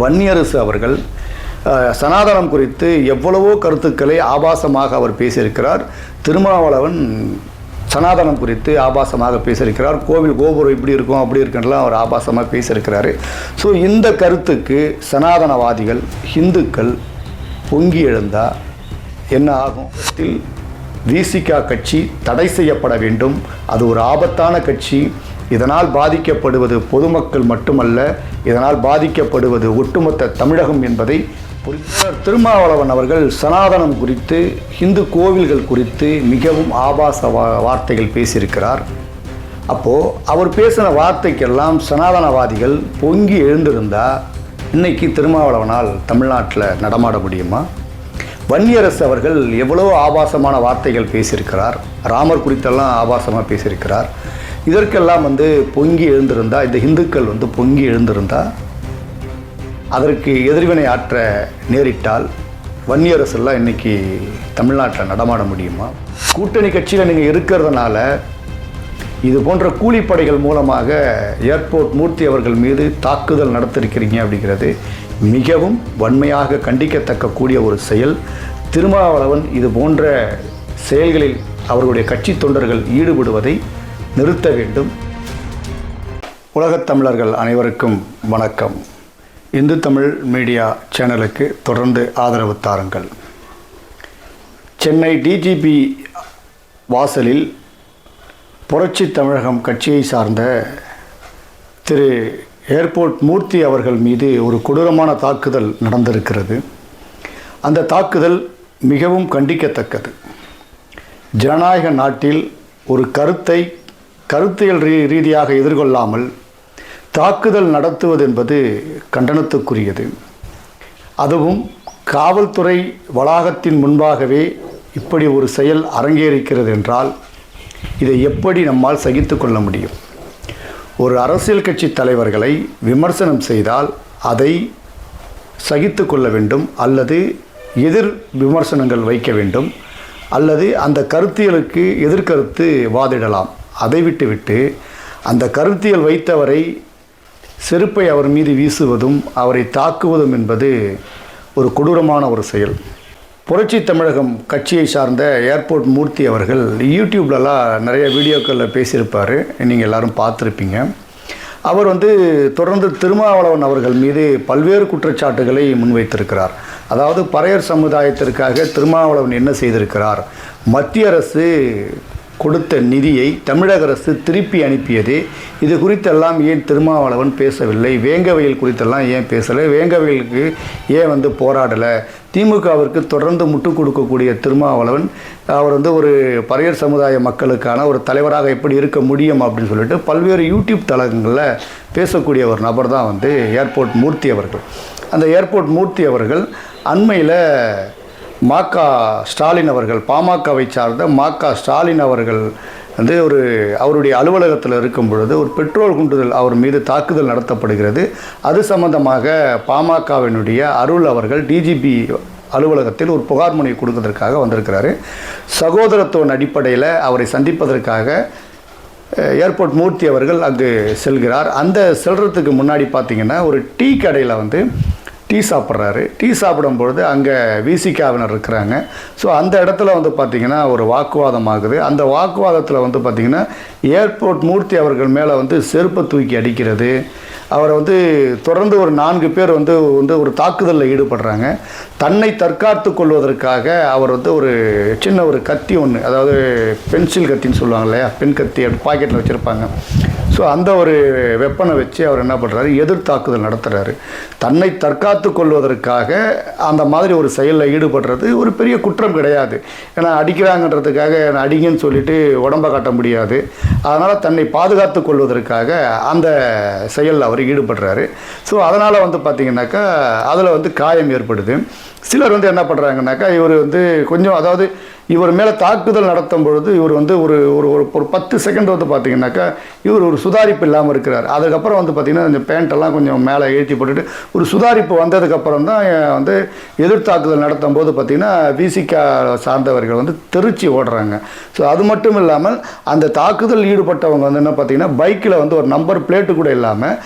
வன்னியரசு அவர்கள் சனாதனம் குறித்து எவ்வளவோ கருத்துக்களை ஆபாசமாக அவர் பேசியிருக்கிறார். திருமாவளவன் சனாதனம் குறித்து ஆபாசமாக பேசியிருக்கிறார். கோவில் கோபுரம் இப்படி இருக்கும் அப்படி இருக்குன்றலாம் அவர் ஆபாசமாக பேசியிருக்கிறாரு. ஸோ இந்த கருத்துக்கு சனாதனவாதிகள் ஹிந்துக்கள் பொங்கி எழுந்தா என்ன ஆகும்? இதில் விசிகா கட்சி தடை செய்யப்பட வேண்டும். அது ஒரு ஆபத்தான கட்சி. இதனால் பாதிக்கப்படுவது பொதுமக்கள் மட்டுமல்ல இதனால் பாதிக்கப்படுவது ஒட்டுமொத்த தமிழகம் என்பதை திருமாவளவன் அவர்கள் சனாதனம் குறித்து இந்து கோவில்கள் குறித்து மிகவும் ஆபாச வா- வார்த்தைகள் பேசியிருக்கிறார். அப்போது அவர் பேசின வார்த்தைக்கெல்லாம் சனாதனவாதிகள் பொங்கி எழுந்திருந்தா இன்னைக்கு திருமாவளவனால் தமிழ்நாட்டில் நடமாட முடியுமா? வன்னியரசு அவர்கள் எவ்வளோ ஆபாசமான வார்த்தைகள் பேசியிருக்கிறார். ராமர் குறித்தெல்லாம் ஆபாசமாக பேசியிருக்கிறார். இதற்கெல்லாம் வந்து பொங்கி எழுந்திருந்தா இந்த இந்துக்கள் வந்து பொங்கி எழுந்திருந்தா அதற்கு எதிர்வினை ஆற்ற நேரிட்டால் வன்னியரசெல்லாம் இன்றைக்கி தமிழ்நாட்டில் நடமாட முடியுமா? கூட்டணி கட்சியில் நீங்கள் இருக்கிறதுனால இது போன்ற கூலிப்படைகள் மூலமாக ஏர்போர்ட் மூர்த்தி அவர்கள் மீது தாக்குதல் நடத்திருக்கிறீங்க அப்படிங்கிறது மிகவும் வன்மையாக கண்டிக்கத்தக்க கூடிய ஒரு செயல். திருமாவளவன் இது போன்ற செயல்களில் அவர்களுடைய கட்சி தொண்டர்கள் ஈடுபடுவதை நிறுத்த வேண்டும். உலகத் தமிழர்கள் அனைவருக்கும் வணக்கம். இந்து தமிழ் மீடியா சேனலுக்கு தொடர்ந்து ஆதரவு தாருங்கள். சென்னை டிஜிபி வாசலில் புரட்சி தமிழகம் கட்சியை சார்ந்த திரு ஏர்போர்ட் மூர்த்தி அவர்கள் மீது ஒரு கொடூரமான தாக்குதல் நடந்திருக்கிறது. அந்த தாக்குதல் மிகவும் கண்டிக்கத்தக்கது. ஜனநாயக நாட்டில் ஒரு கருத்தை கருத்தியல் ரீ ரீதியாக எதிர்கொள்ளாமல் தாக்குதல் நடத்துவது என்பது கண்டனத்துக்குரியது. அதுவும் காவல்துறை வளாகத்தின் முன்பாகவே இப்படி ஒரு செயல் அரங்கேறிக்கிறது என்றால் இதை எப்படி நம்மால் சகித்து கொள்ள முடியும்? ஒரு அரசியல் கட்சி தலைவர்களை விமர்சனம் செய்தால் அதை சகித்து கொள்ள வேண்டும் அல்லது எதிர் விமர்சனங்கள் வைக்க வேண்டும் அல்லது அந்த கருத்தியலுக்கு எதிர்கருத்து வாதிடலாம். அதை விட்டுவிட்டு அந்த கருத்தியல் வைத்தவரை செருப்பை அவர் மீது வீசுவதும் அவரை தாக்குவதும் என்பது ஒரு கொடூரமான ஒரு செயல். புரட்சி தமிழகம் கட்சியை சார்ந்த ஏர்போர்ட் மூர்த்தி அவர்கள் யூடியூப்லலாம் நிறைய வீடியோக்களில் பேசியிருப்பார். நீங்கள் எல்லாரும் பார்த்துருப்பீங்க. அவர் வந்து தொடர்ந்து திருமாவளவன் அவர்கள் மீது பல்வேறு குற்றச்சாட்டுகளை முன்வைத்திருக்கிறார். அதாவது பறையர் சமுதாயத்திற்காக திருமாவளவன் என்ன செய்திருக்கிறார்? மத்திய அரசு கொடுத்த நிதியை தமிழக அரசு திருப்பி அனுப்பியது. இது குறித்தெல்லாம் ஏன் திருமாவளவன் பேசவில்லை? வேங்கவையில் குறித்தெல்லாம் ஏன் பேசலை? வேங்கவயலுக்கு ஏன் வந்து போராடலை? திமுகவிற்கு தொடர்ந்து முட்டுக் கொடுக்கக்கூடிய திருமாவளவன் அவர் வந்து ஒரு பறையர் சமுதாய மக்களுக்கான ஒரு தலைவராக எப்படி இருக்க முடியும் அப்படின்னு சொல்லிட்டு பல்வேறு யூடியூப் தளங்களில் பேசக்கூடிய ஒரு நபர் தான் வந்து ஏர்போர்ட் மூர்த்தி அவர்கள். அந்த ஏர்போர்ட் மூர்த்தி அவர்கள் அண்மையில் மாக்கா ஸ்டாலின் அவர்கள் பாமகவை சார்ந்த மாக்கா ஸ்டாலின் அவர்கள் வந்து ஒரு அவருடைய அலுவலகத்தில் இருக்கும் பொழுது ஒரு பெட்ரோல் குண்டுதல் அவர் மீது தாக்குதல் நடத்தப்படுகிறது. அது சம்பந்தமாக பாமகவினுடைய அருள் அவர்கள் டிஜிபி அலுவலகத்தில் ஒரு புகார் மொழி கொடுக்கறதற்காக வந்திருக்கிறாரு. சகோதரத்துவன் அடிப்படையில் அவரை சந்திப்பதற்காக ஏர்போர்ட் மூர்த்தி அவர்கள் அங்கு செல்கிறார். அந்த செல்றதுக்கு முன்னாடி பார்த்தீங்கன்னா ஒரு டீ கடையில் வந்து டீ சாப்பிட்றாரு. டீ சாப்பிடும்பொழுது அங்கே விசிகாவினர் இருக்கிறாங்க. ஸோ அந்த இடத்துல வந்து பார்த்திங்கன்னா ஒரு வாக்குவாதம் ஆகுது. அந்த வாக்குவாதத்தில் வந்து பார்த்திங்கன்னா ஏர்போர்ட் மூர்த்தி அவர்கள் மேலே வந்து செருப்பை தூக்கி அடிக்கிறது. அவரை வந்து தொடர்ந்து ஒரு நான்கு பேர் வந்து வந்து ஒரு தாக்குதலில் ஈடுபடுறாங்க. தன்னை தற்காத்து கொள்வதற்காக அவர் வந்து ஒரு சின்ன ஒரு கத்தி ஒன்று அதாவது பென்சில் கத்தின்னு சொல்லுவாங்க இல்லையா? பென் கத்தி பாக்கெட்டில் வச்சுருப்பாங்க. ஸோ அந்த ஒரு வெப்பனை வச்சு அவர் என்ன பண்ணுறாரு எதிர் தாக்குதல் நடத்துகிறாரு தன்னை தற்காத்து கொள்வதற்காக அந்த மாதிரி ஒரு செயலில் ஈடுபடுறது ஒரு பெரிய குற்றம் கிடையாது. ஏன்னா அடிக்கிறாங்கன்றதுக்காக என்னை அடிங்கன்னு சொல்லிட்டு உடம்ப காட்ட முடியாது. அதனால் தன்னை பாதுகாத்து கொள்வதற்காக அந்த செயலில் அவர் ஈடுபடுறாரு. ஸோ அதனால் வந்து பார்த்திங்கனாக்கா அதில் வந்து காயம் ஏற்படுது. சிலர் வந்து என்ன பண்ணுறாங்கனாக்கா இவர் வந்து கொஞ்சம் அதாவது இவர் மேலே தாக்குதல் நடத்தும் பொழுது இவர் வந்து ஒரு ஒரு ஒரு ஒரு பத்து செகண்ட் வந்து பார்த்தீங்கன்னாக்கா இவர் ஒரு சுதாரிப்பு இல்லாமல் இருக்கிறார். அதுக்கப்புறம் வந்து பார்த்திங்கன்னா இந்த பேண்ட்டெல்லாம் கொஞ்சம் மேலே ஏற்றி போட்டுட்டு ஒரு சுதாரிப்பு வந்ததுக்கப்புறம் தான் வந்து எதிர்த்தாக்குதல் நடத்தும் போது பார்த்திங்கன்னா விசிகா சார்ந்தவர்கள் வந்து தெரிச்சு ஓடுறாங்க. ஸோ அது மட்டும் இல்லாமல் அந்த தாக்குதல் ஈடுபட்டவங்க வந்து என்ன பார்த்தீங்கன்னா பைக்கில் வந்து ஒரு நம்பர் பிளேட்டு கூட இல்லாமல்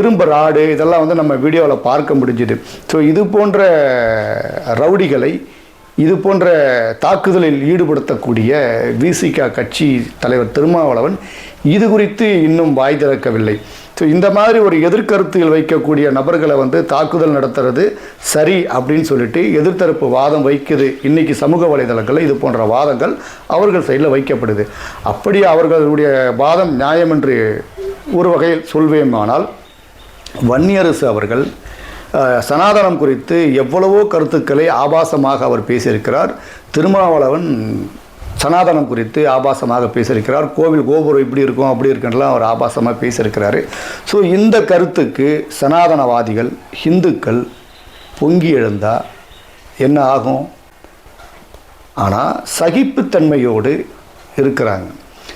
இரும்பு ராடு இதெல்லாம் வந்து நம்ம வீடியோவில் பார்க்க முடிஞ்சுது. ஸோ இது போன்ற ரவுடிகளை இது போன்ற தாக்குதலில் ஈடுபடுத்தக்கூடிய விசிகா கட்சி தலைவர் திருமாவளவன் இது குறித்து இன்னும் வாய் திறக்கவில்லை. ஸோ இந்த மாதிரி ஒரு எதிர்கருத்துகள் வைக்கக்கூடிய நபர்களை வந்து தாக்குதல் நடத்துறது சரி அப்படின்னு சொல்லிட்டு எதிர்த்தரப்பு வாதம் வைக்குது. இன்னைக்கு சமூக வலைதளங்களில் இது போன்ற வாதங்கள் அவர்கள் சைடில் வைக்கப்படுது. அப்படி அவர்களுடைய வாதம் நியாயம் என்று ஒரு வகையில் சொல்வேமானால் வன்னியரசு அவர்கள் சனாதனம் குறித்து எவ்வளவோ கருத்துக்களை ஆபாசமாக அவர் பேசியிருக்கிறார். திருமாவளவன் சனாதனம் குறித்து ஆபாசமாக பேசியிருக்கிறார். கோவில் கோபுரம் இப்படி இருக்கும் அப்படி இருக்குன்றலாம் அவர் ஆபாசமாக பேசியிருக்கிறாரு. ஸோ இந்த கருத்துக்கு சனாதனவாதிகள் ஹிந்துக்கள் பொங்கி எழுந்தா என்ன ஆகும்? ஆனால் சகிப்புத்தன்மையோடு இருக்கிறாங்க.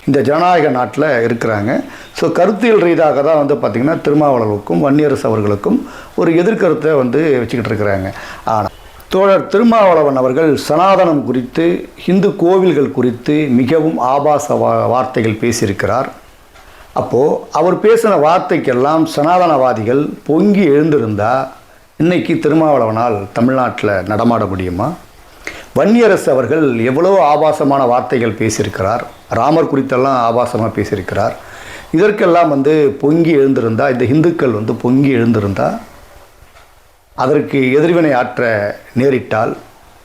இந்த ஜனநாயக நாட்டில் இருக்கிறாங்க. ஸோ கருத்தியல் ரீதியாக தான் வந்து பார்த்திங்கன்னா திருமாவளவுக்கும் வன்னியரசு அவர்களுக்கும் ஒரு எதிர்கருத்தை வந்து வச்சுக்கிட்டு இருக்கிறாங்க. ஆனால் தோழர் திருமாவளவன் அவர்கள் சனாதனம் குறித்து இந்து கோவில்கள் குறித்து மிகவும் ஆபாச வா வார்த்தைகள் பேசியிருக்கிறார். அப்போது அவர் பேசின வார்த்தைக்கெல்லாம் சனாதனவாதிகள் பொங்கி எழுந்திருந்தால் இன்னைக்கு திருமாவளவனால் தமிழ்நாட்டில் நடமாட முடியுமா? வன்னியரசு அவர்கள் எவ்வளோ ஆபாசமான வார்த்தைகள் பேசியிருக்கிறார். ராமர் குறித்தெல்லாம் ஆபாசமாக பேசியிருக்கிறார். இதற்கெல்லாம் வந்து பொங்கி எழுந்திருந்தா இந்த இந்துக்கள் வந்து பொங்கி எழுந்திருந்தா அதற்கு எதிர்வினை ஆற்ற நேரிட்டால்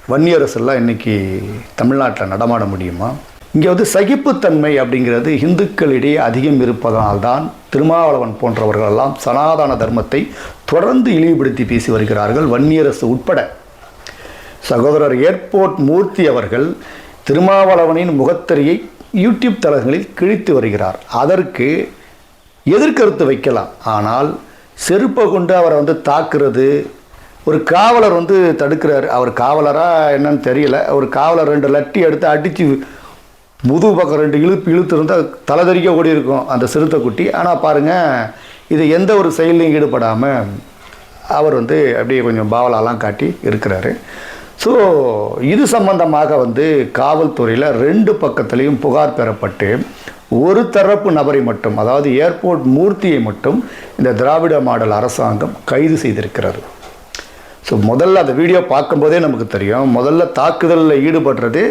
வன்னியரசெல்லாம் இன்னைக்கு தமிழ்நாட்டில் நடமாட முடியுமா? இங்கே வந்து சகிப்புத்தன்மை அப்படிங்கிறது இந்துக்களிடையே அதிகம் இருப்பதனால்தான் திருமாவளவன் போன்றவர்களெல்லாம் சனாதன தர்மத்தை தொடர்ந்து இழிவுபடுத்தி பேசி வருகிறார்கள் வன்னியரசு உட்பட. சகோதரர் ஏர்போர்ட் மூர்த்தி அவர்கள் திருமாவளவனின் முகத்தறியை யூடியூப் தளங்களில் கிழித்து வருகிறார். அதற்கு எதிர்கருத்து வைக்கலாம். ஆனால் செருப்பை கொண்டு அவரை வந்து தாக்குறது ஒரு காவலர் வந்து தடுக்கிறார். அவர் காவலராக என்னன்னு தெரியல. ஒரு காவலர் ரெண்டு லட்டி எடுத்து அடித்து முதுகு பக்கம் ரெண்டு இழுப்பு இழுத்து இருந்தால் தலைதறிக்க கூடி இருக்கும் அந்த சிறுத்தை குட்டி. ஆனால் பாருங்கள் இது எந்த ஒரு செயலையும் ஈடுபடாமல் அவர் வந்து அப்படியே கொஞ்சம் பாவலாலாம் காட்டி இருக்கிறாரு. ஸோ இது சம்பந்தமாக வந்து காவல்துறையில் ரெண்டு பக்கத்துலேயும் புகார் பெறப்பட்டு ஒரு தரப்பு நபரை மட்டும் அதாவது ஏர்போர்ட் மூர்த்தியை மட்டும் இந்த திராவிட மாடல் அரசாங்கம் கைது செய்திருக்கிறது. ஸோ முதல்ல அந்த வீடியோ பார்க்கும்போதே நமக்கு தெரியும். முதல்ல தாக்குதலில் ஈடுபடுறது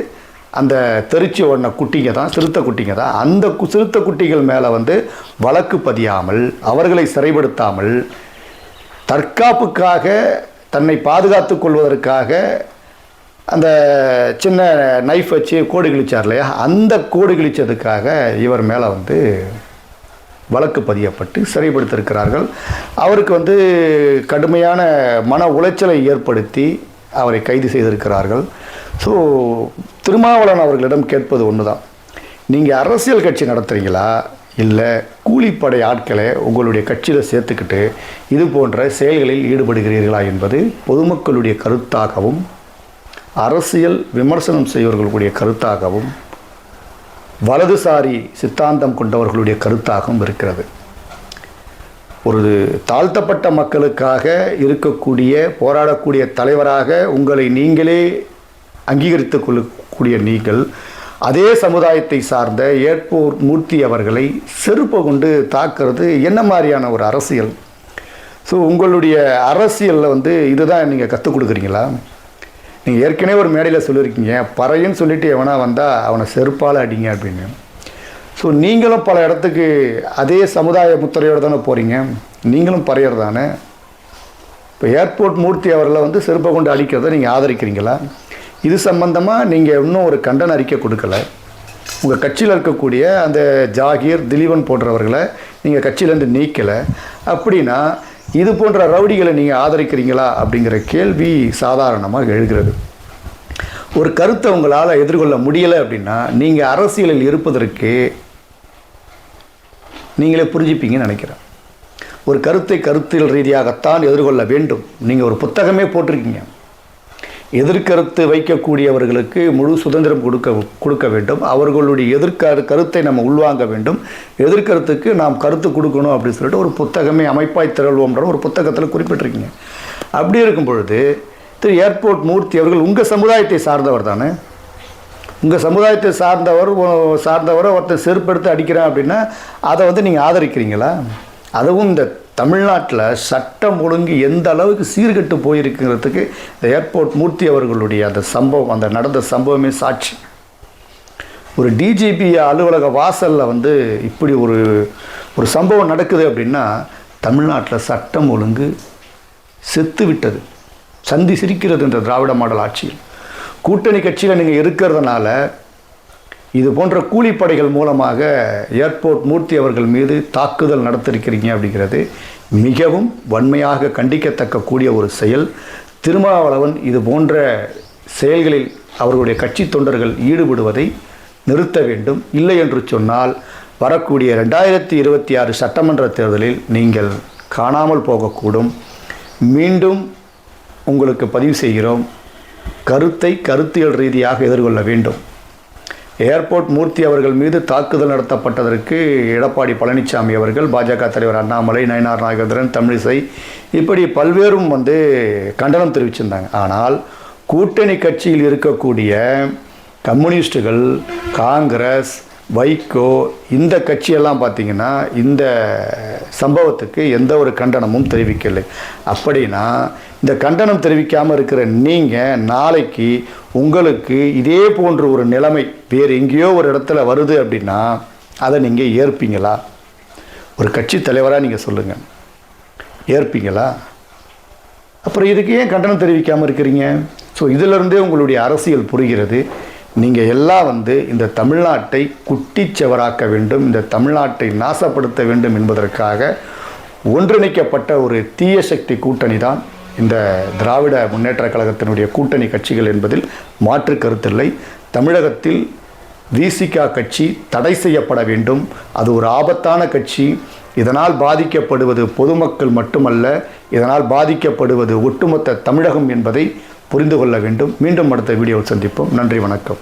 அந்த தெரிச்சி ஓடின குட்டிங்க தான் சிறுத்தை குட்டிங்க தான். அந்த கு- சிறுத்தை குட்டிகள் மேலே வந்து வழக்கு பதியாமல் அவர்களை சிறைப்படுத்தாமல் தற்காப்புக்காக தன்னை பாதுகாத்து கொள்வதற்காக அந்த சின்ன நைஃப் வச்சு கோடு கிழிச்சார் இல்லையா? அந்த கோடு கிழிச்சதுக்காக இவர் மேலே வந்து வழக்கு பதியப்பட்டு சிறைப்படுத்தியிருக்கிறார்கள். அவருக்கு வந்து கடுமையான மன உளைச்சலை ஏற்படுத்தி அவரை கைது செய்திருக்கிறார்கள். ஸோ திருமாவளவன் அவர்களிடம் கேட்பது ஒன்று தான் நீங்கள் அரசியல் கட்சி நடத்துகிறீங்களா இல்லை கூலிப்படை ஆட்களை உங்களுடைய கட்சியில் சேர்த்துக்கிட்டு இது போன்ற செயல்களில் ஈடுபடுகிறீர்களா என்பது பொதுமக்களுடைய கருத்தாகவும் அரசியல் விமர்சனம் செய்வர்களுடைய கருத்தாகவும் வலதுசாரி சித்தாந்தம் கொண்டவர்களுடைய கருத்தாகவும் இருக்கிறது. ஒரு தாழ்த்தப்பட்ட மக்களுக்காக இருக்கக்கூடிய போராடக்கூடிய தலைவராக உங்களை நீங்களே அங்கீகரித்து கொள்ளக்கூடிய நீங்கள் அதே சமுதாயத்தை சார்ந்த ஏற்போர் மூர்த்தி அவர்களை செருப்பை கொண்டு தாக்குறது என்ன மாதிரியான ஒரு அரசியல்? ஸோ உங்களுடைய அரசியலில் வந்து இதுதான் நீங்கள் கற்றுக் கொடுக்குறீங்களா? நீங்கள் ஏற்கனவே ஒரு மேடையில் சொல்லியிருக்கீங்க பறையும் சொல்லிட்டு எவனா வந்தால் அவனை செருப்பால் அடிங்க அப்படின்னு. ஸோ நீங்களும் பல இடத்துக்கு அதே சமுதாய முத்திரையோடு தானே போகிறீங்க நீங்களும் பறையர் தானே? இப்போ ஏர்போர்ட் மூர்த்தி அவர்களை வந்து செருப்பை கொண்டு அடிக்கிறத நீங்கள் ஆதரிக்கிறீங்களா? இது சம்பந்தமாக நீங்கள் இன்னும் ஒரு கண்டன அறிக்கை கொடுக்கல. உங்கள் கட்சியில் இருக்கக்கூடிய அந்த ஜாகீர் திலீபன் போன்றவர்களை நீங்கள் கட்சியிலேருந்து நீக்கலை. அப்படின்னா இது போன்ற ரவுடிகளை நீங்கள் ஆதரிக்கிறீங்களா அப்படிங்கிற கேள்வி சாதாரணமாக எழுகிறது. ஒரு கருத்தை உங்களால் எதிர்கொள்ள முடியலை அப்படின்னா நீங்கள் அரசியலில் இருப்பதற்கு நீங்களே புரிஞ்சுப்பீங்கன்னு நினைக்கிறேன். ஒரு கருத்தை கருத்தியல் ரீதியாகத்தான் எதிர்கொள்ள வேண்டும். நீங்கள் ஒரு புத்தகமே போட்டிருக்கீங்க. எதிர்கருத்து வைக்கக்கூடியவர்களுக்கு முழு சுதந்திரம் கொடுக்க கொடுக்க வேண்டும். அவர்களுடைய எதிர்கரு கருத்தை நம்ம உள்வாங்க வேண்டும். எதிர்கருத்துக்கு நாம் கருத்து கொடுக்கணும் அப்படின்னு சொல்லிட்டு ஒரு புத்தகமே அமைப்பாய் திரள்வோம்ன்ற ஒரு புத்தகத்தில் குறிப்பிட்டிருக்கீங்க. அப்படி இருக்கும் பொழுது திரு. ஏர்போர்ட் மூர்த்தி அவர்கள் உங்கள் சமுதாயத்தை சார்ந்தவர் தானே? உங்கள் சமுதாயத்தை சார்ந்தவர் சார்ந்தவரை ஒருத்தர் செருப்படுத்தி அடிக்கிறேன் அப்படின்னா அதை வந்து நீங்கள் ஆதரிக்கிறீங்களா? அதுவும் இந்த தமிழ்நாட்டில் சட்டம் ஒழுங்கு எந்த அளவுக்கு சீர்கெட்டு போயிருக்குங்கிறதுக்கு இந்த ஏர்போர்ட் மூர்த்தி அவர்களுடைய அந்த சம்பவம் அந்த நடந்த சம்பவமே சாட்சி. ஒரு டிஜிபி அலுவலக வாசலில் வந்து இப்படி ஒரு ஒரு சம்பவம் நடக்குது அப்படின்னா தமிழ்நாட்டில் சட்டம் ஒழுங்கு செத்து விட்டது. சந்தி சிரிக்கிறது இந்த திராவிட மாடல் ஆட்சியில். கூட்டணி கட்சியில் நீங்கள் இருக்கிறதுனால இது போன்ற கூலிப்படைகள் மூலமாக ஏர்போர்ட் மூர்த்தி அவர்கள் மீது தாக்குதல் நடத்திருக்கிறீங்க அப்படிங்கிறது மிகவும் வன்மையாக கண்டிக்கத்தக்க கூடிய ஒரு செயல். திருமாவளவன் இது போன்ற செயல்களில் அவர்களுடைய கட்சி தொண்டர்கள் ஈடுபடுவதை நிறுத்த வேண்டும். இல்லை என்று சொன்னால் வரக்கூடிய ரெண்டாயிரத்தி இருபத்தி ஆறு சட்டமன்ற தேர்தலில் நீங்கள் காணாமல் போகக்கூடும். மீண்டும் உங்களுக்கு பதிவு செய்கிறோம். கருத்தை கருத்தியல் ரீதியாக எதிர்கொள்ள வேண்டும். ஏர்போர்ட் மூர்த்தி அவர்கள் மீது தாக்குதல் நடத்தப்பட்டதற்கு எடப்பாடி பழனிசாமி அவர்கள் பாஜக தலைவர் அண்ணாமலை நயனார் நாகேந்திரன் தமிழிசை இப்படி பல்வேறும் வந்து கண்டனம் தெரிவிச்சிருந்தாங்க. ஆனால் கூட்டணி கட்சியில் இருக்கக்கூடிய கம்யூனிஸ்டுகள் காங்கிரஸ் வைகோ இந்த கட்சியெல்லாம் பார்த்தீங்கன்னா இந்த சம்பவத்துக்கு எந்த ஒரு கண்டனமும் தெரிவிக்கலை. அப்படின்னா இந்த கண்டனம் தெரிவிக்காமல் இருக்கிற நீங்கள் நாளைக்கு உங்களுக்கு இதே போன்ற ஒரு நிலைமை வேறு எங்கேயோ ஒரு இடத்துல வருது அப்படின்னா அதை நீங்கள் ஏற்பீங்களா? ஒரு கட்சி தலைவராக நீங்கள் சொல்லுங்கள் ஏற்பீங்களா? அப்புறம் இதுக்கு ஏன் கண்டனம் தெரிவிக்காமல் இருக்கிறீங்க? ஸோ இதிலிருந்தே உங்களுடைய அரசியல் புரிகிறது. நீங்கள் எல்லாம் வந்து இந்த தமிழ்நாட்டை குட்டிச்சவராக்க வேண்டும் இந்த தமிழ்நாட்டை நாசப்படுத்த வேண்டும் என்பதற்காக ஒன்றிணைக்கப்பட்ட ஒரு தீய சக்தி கூட்டணி தான் இந்த திராவிட முன்னேற்ற கழகத்தினுடைய கூட்டணி கட்சிகள் என்பதில் மாற்று கருத்தில்லை. தமிழகத்தில் விசிகா கட்சி தடை செய்யப்பட வேண்டும். அது ஒரு ஆபத்தான கட்சி. இதனால் பாதிக்கப்படுவது பொதுமக்கள் மட்டுமல்ல இதனால் பாதிக்கப்படுவது ஒட்டுமொத்த தமிழகம் என்பதை புரிந்து கொள்ள வேண்டும். மீண்டும் அடுத்த வீடியோவில் சந்திப்போம். நன்றி வணக்கம்.